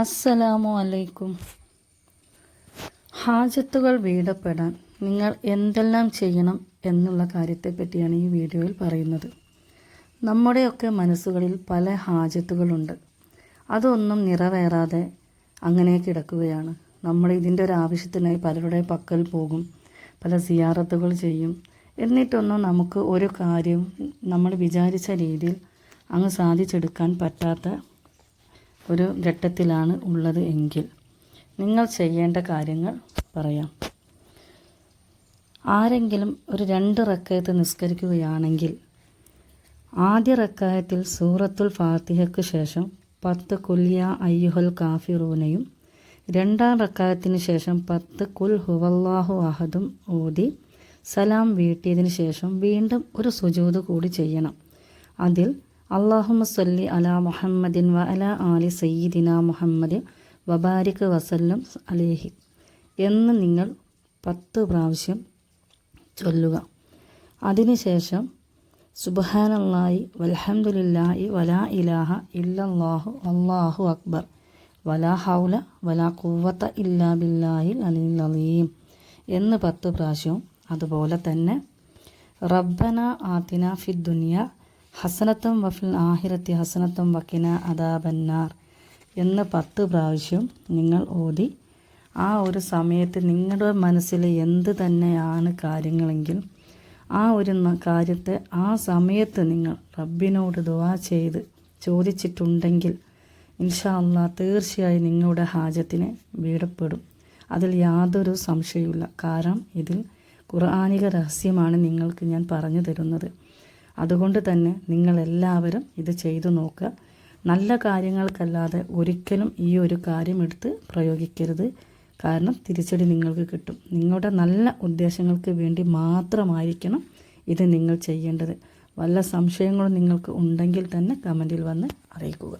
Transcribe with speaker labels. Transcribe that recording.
Speaker 1: അസ്സലാമു അലൈക്കും. ഹാജത്തുകൾ വീടപ്പെടാൻ നിങ്ങൾ എന്തെല്ലാം ചെയ്യണം എന്നുള്ള കാര്യത്തെ പറ്റിയാണ് ഈ വീഡിയോയിൽ പറയുന്നത്. നമ്മുടെയൊക്കെ മനസ്സുകളിൽ പല ഹാജത്തുകളുണ്ട്. അതൊന്നും നിറവേറാതെ അങ്ങനെ കിടക്കുകയാണ്. നമ്മൾ ഇതിന്റെ ഒരു ആവശ്യത്തിനായി പലരുടെ പക്കൽ പോകും പല സിയാറത്തുകൾ ചെയ്യും. എന്നിട്ടൊന്നും നമുക്ക് ഒരു കാര്യം നമ്മൾ വിചാരിച്ച രീതിയിൽ അങ്ങ് സാധിച്ചെടുക്കാൻ പറ്റാത്ത ഒരു ഘട്ടത്തിലാണ് ഉള്ളത് എങ്കിൽ നിങ്ങൾ ചെയ്യേണ്ട കാര്യങ്ങൾ പറയാം. ആരെങ്കിലും ഒരു രണ്ട് റക്കയത്ത് നിസ്കരിക്കുകയാണെങ്കിൽ ആദ്യ റക്കായത്തിൽ സൂറത്തുൽ ഫാത്തിഹയ്ക്ക് ശേഷം പത്ത് കുല്യ അയ്യുഹൽ കാഫിറൂനയും രണ്ടാം റക്കായത്തിന് ശേഷം പത്ത് കുൽ ഹുവല്ലാഹു അഹദും ഓതി സലാം വീട്ടിയതിന് ശേഷം വീണ്ടും ഒരു സുജൂത് കൂടി ചെയ്യണം. അതിൽ അള്ളാഹുമ സല്ലി അലാ മുഹമ്മദിൻ വ അല ആലി സയ്യിദിന മുഹമ്മദ് വബാരിക് വസല്ലം അലേഹി. എന്ന് നിങ്ങൾ പത്ത് പ്രാവശ്യം ചൊല്ലുക. അതിനുശേഷം സുബഹാനല്ലായി വൽഹംദുലില്ലാഹി വലാ ഇലാഹ ഇല്ലല്ലാഹു അള്ളാഹു അക്ബർ. വലാ ഹൗല വലാ കുവത്ത ഇല്ലാ ബില്ലാഹിൽ അലിൽ അലീം. എന്ന് പത്ത് പ്രാവശ്യവും അതുപോലെ തന്നെ. റബ്ബന ആത്തിന ഫി ദുനിയ ഹസനത്തം വഫിൽ ആഹിരത്തി ഹസനത്തം വക്കിന അദാബന്നാർ എന്ന് പത്ത് പ്രാവശ്യം നിങ്ങൾ ഓതി ആ ഒരു സമയത്ത് നിങ്ങളുടെ മനസ്സിൽ എന്ത് തന്നെയാണ് കാര്യങ്ങളെങ്കിൽ ആ ഒരു കാര്യത്തെ ആ സമയത്ത് നിങ്ങൾ റബ്ബിനോട് ദുവാ ചെയ്ത് ചോദിച്ചിട്ടുണ്ടെങ്കിൽ ഇൻഷാ അള്ളാ തീർച്ചയായും നിങ്ങളുടെ ഹാജത്തിനെ വീടപ്പെടും. അതിൽ യാതൊരു സംശയവുമില്ല. കാരണം ഇതിൽ ഖുർആാനിക രഹസ്യമാണ് നിങ്ങൾക്ക് ഞാൻ പറഞ്ഞു തരുന്നത്. അതുകൊണ്ട് തന്നെ നിങ്ങളെല്ലാവരും ഇത് ചെയ്തു നോക്കുക. നല്ല കാര്യങ്ങൾക്കല്ലാതെ ഒരിക്കലും ഈ ഒരു കാര്യം എടുത്ത് പ്രയോഗിക്കരുത്. കാരണം തിരിച്ചടി നിങ്ങൾക്ക് കിട്ടും. നിങ്ങളുടെ നല്ല ഉദ്ദേശങ്ങൾക്ക് വേണ്ടി മാത്രമായിരിക്കണം ഇത് നിങ്ങൾ ചെയ്യേണ്ടത്. വല്ല സംശയങ്ങളും നിങ്ങൾക്ക് ഉണ്ടെങ്കിൽ തന്നെ കമന്റിൽ വന്ന് അറിയിക്കുക.